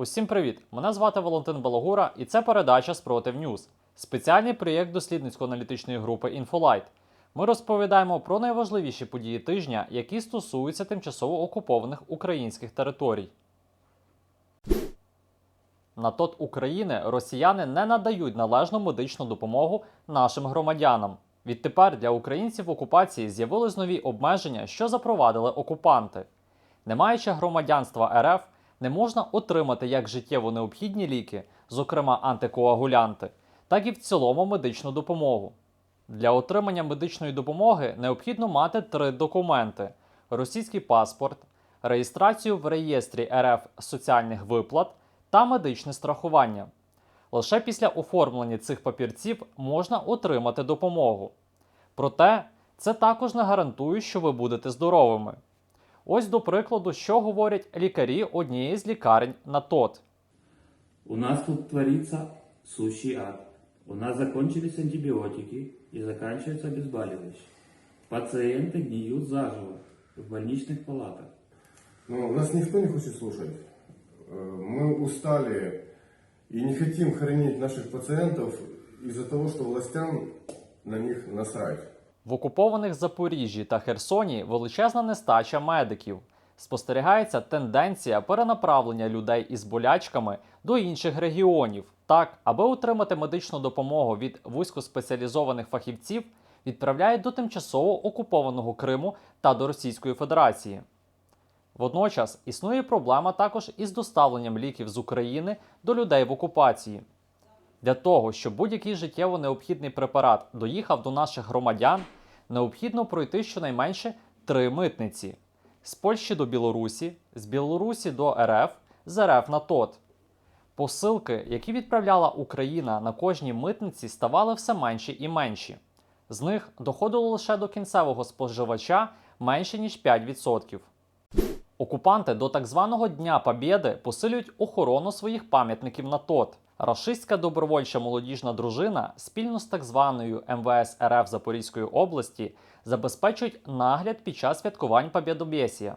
Усім привіт! Мене звати Валентин Балагура, і це передача Спротив Ньюз, спеціальний проєкт дослідницько-аналітичної групи Інфолайт. Ми розповідаємо про найважливіші події тижня, які стосуються тимчасово окупованих українських територій. На тот України росіяни не надають належну медичну допомогу нашим громадянам. Відтепер для українців в окупації з'явились нові обмеження, що запровадили окупанти. Не маючи громадянства РФ, не можна отримати як життєво необхідні ліки, зокрема антикоагулянти, так і в цілому медичну допомогу. Для отримання медичної допомоги необхідно мати три документи: російський паспорт, реєстрацію в реєстрі РФ соціальних виплат та медичне страхування. Лише після оформлення цих папірців можна отримати допомогу. Проте це також не гарантує, що ви будете здоровими. Ось до прикладу, що говорять лікарі однієї з лікарень на ТОТ. У нас тут творится сущий ад. У нас закончились антибиотики и заканчиваются обезболивающие. Пациенты гниют заживо в больничных палатах. Ну, нас никто не хочет слушать. Э, Мы устали и не хотим хоронить наших пациентов из-за того, что властям на них насрать. В окупованих Запоріжжі та Херсоні величезна нестача медиків. Спостерігається тенденція перенаправлення людей із болячками до інших регіонів. Так, аби отримати медичну допомогу від вузькоспеціалізованих фахівців, відправляють до тимчасово окупованого Криму та до Російської Федерації. Водночас існує проблема також із доставленням ліків з України до людей в окупації. Для того, щоб будь-який життєво необхідний препарат доїхав до наших громадян, необхідно пройти щонайменше три митниці: з Польщі до Білорусі, з Білорусі до РФ, з РФ на ТОТ. Посилки, які відправляла Україна на кожній митниці, ставали все менші і менші. З них доходило лише до кінцевого споживача менше ніж 5%. Окупанти до так званого Дня Побєди посилюють охорону своїх пам'ятників на ТОТ. Рашистська добровольча молодіжна дружина спільно з так званою МВС РФ Запорізької області забезпечують нагляд під час святкувань Побєдобєсія.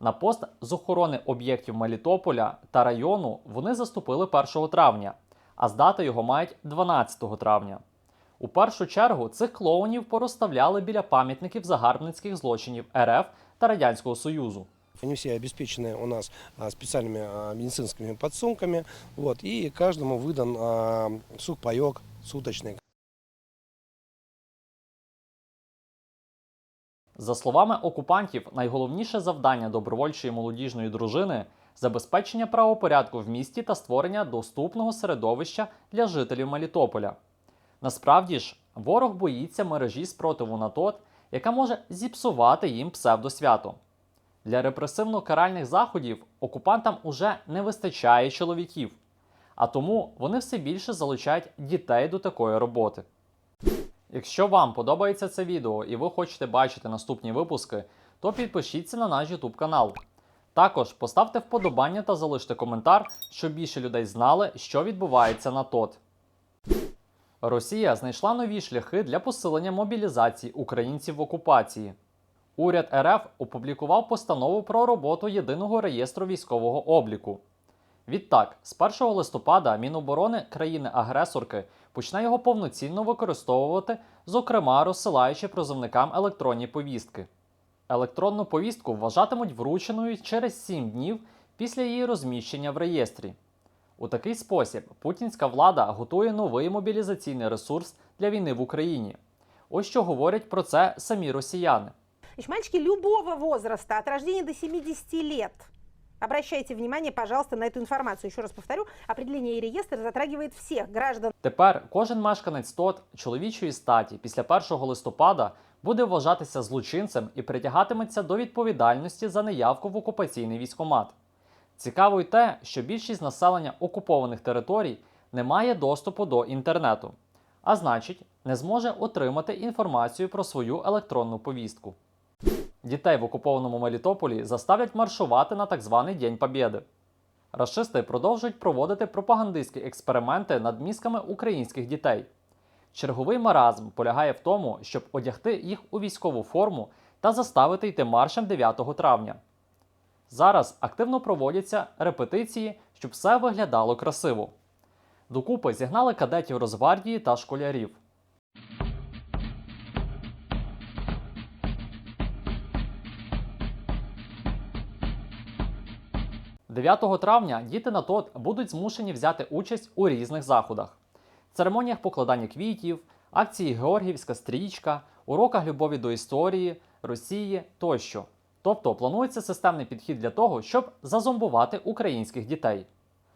На пост з охорони об'єктів Мелітополя та району вони заступили 1 травня, а здати його мають 12 травня. У першу чергу цих клоунів порозставляли біля пам'ятників загарбницьких злочинів РФ та Радянського Союзу. Они все обеспечены у нас а, специальными а, медицинскими подсумками. Вот, и каждому выдан а, сухпайок суточный. За словами окупантів, найголовніше завдання добровольчої молодіжної дружини забезпечення правопорядку в місті та створення доступного середовища для жителів Мелітополя. Насправді ж, ворог боїться мережі спротиву на тот, яка може зіпсувати їм псевдосвято. Для репресивно-каральних заходів окупантам уже не вистачає чоловіків, а тому вони все більше залучають дітей до такої роботи. Якщо вам подобається це відео і ви хочете бачити наступні випуски, то підпишіться на наш YouTube канал. Також поставте вподобання та залиште коментар, щоб більше людей знали, що відбувається на ТОТ. Росія знайшла нові шляхи для посилення мобілізації українців в окупації. Уряд РФ опублікував постанову про роботу єдиного реєстру військового обліку. Відтак, з 1 листопада Міноборони країни-агресорки почне його повноцінно використовувати, зокрема розсилаючи призовникам електронні повістки. Електронну повістку вважатимуть врученою через 7 днів після її розміщення в реєстрі. У такий спосіб путінська влада готує новий мобілізаційний ресурс для війни в Україні. Ось що говорять про це самі росіяни. Значит, мальчики любого возраста, от рождения до 70 лет. Обращайте внимание, пожалуйста, на эту информацию. Еще раз повторю, определение и реестр затрагивает всех граждан Тепер кожен мешканець ТОТ чоловічої статі після 1 листопада буде вважатися злочинцем і притягатиметься до відповідальності за неявку в окупаційний військомат. Цікаво й те, що більшість населення окупованих територій не має доступу до інтернету, а значить, не зможе отримати інформацію про свою електронну повістку. Дітей в окупованому Мелітополі заставлять маршувати на так званий День Побєди. Рашисти продовжують проводити пропагандистські експерименти над мізками українських дітей. Черговий маразм полягає в тому, щоб одягти їх у військову форму та заставити йти маршем 9 травня. Зараз активно проводяться репетиції, щоб все виглядало красиво. Докупи зігнали кадетів Росгвардії та школярів. 9 травня діти на ТОТ будуть змушені взяти участь у різних заходах: церемоніях покладання квітів, акції Георгіївська стрічка, уроках любові до історії, Росії тощо. Тобто планується системний підхід для того, щоб зазомбувати українських дітей.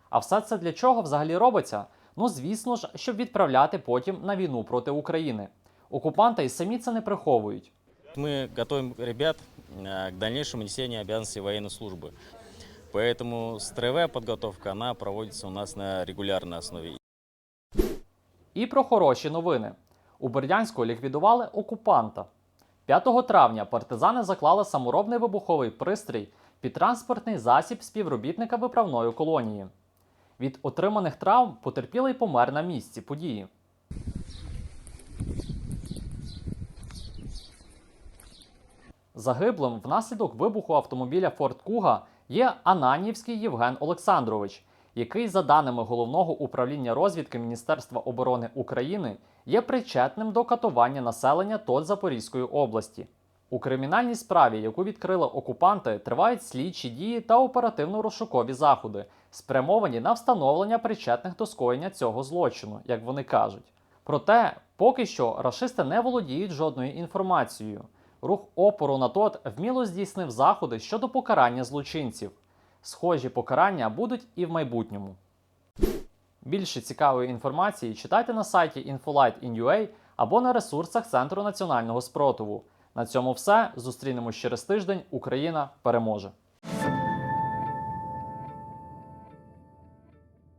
А все це для чого взагалі робиться? Ну, звісно ж, щоб відправляти потім на війну проти України. Окупанти і самі це не приховують. Мы готовим ребят э, к дальнейшему несению обязанностей военной службы. Поэтому строевая подготовка, она проводится у нас на регулярной основе. І про хороші новини. У Бердянську ліквідували окупанта. 5 травня партизани заклали саморобний вибуховий пристрій під транспортний засіб співробітника виправної колонії. Від отриманих травм потерпілий помер на місці події. Загиблим внаслідок вибуху автомобіля Форд Куга є Ананівський Євген Олександрович, який, за даними головного управління розвідки Міністерства оборони України, є причетним до катування населення ТОТ Запорізької області. У кримінальній справі, яку відкрили окупанти, тривають слідчі дії та оперативно-розшукові заходи, спрямовані на встановлення причетних до скоєння цього злочину, як вони кажуть. Проте, поки що рашисти не володіють жодною інформацією. Рух опору на ТОТ вміло здійснив заходи щодо покарання злочинців. Схожі покарання будуть і в майбутньому. Більше цікавої інформації читайте на сайті Infolight.in.ua або на ресурсах Центру національного спротиву. На цьому все. Зустрінемось через тиждень. Україна переможе!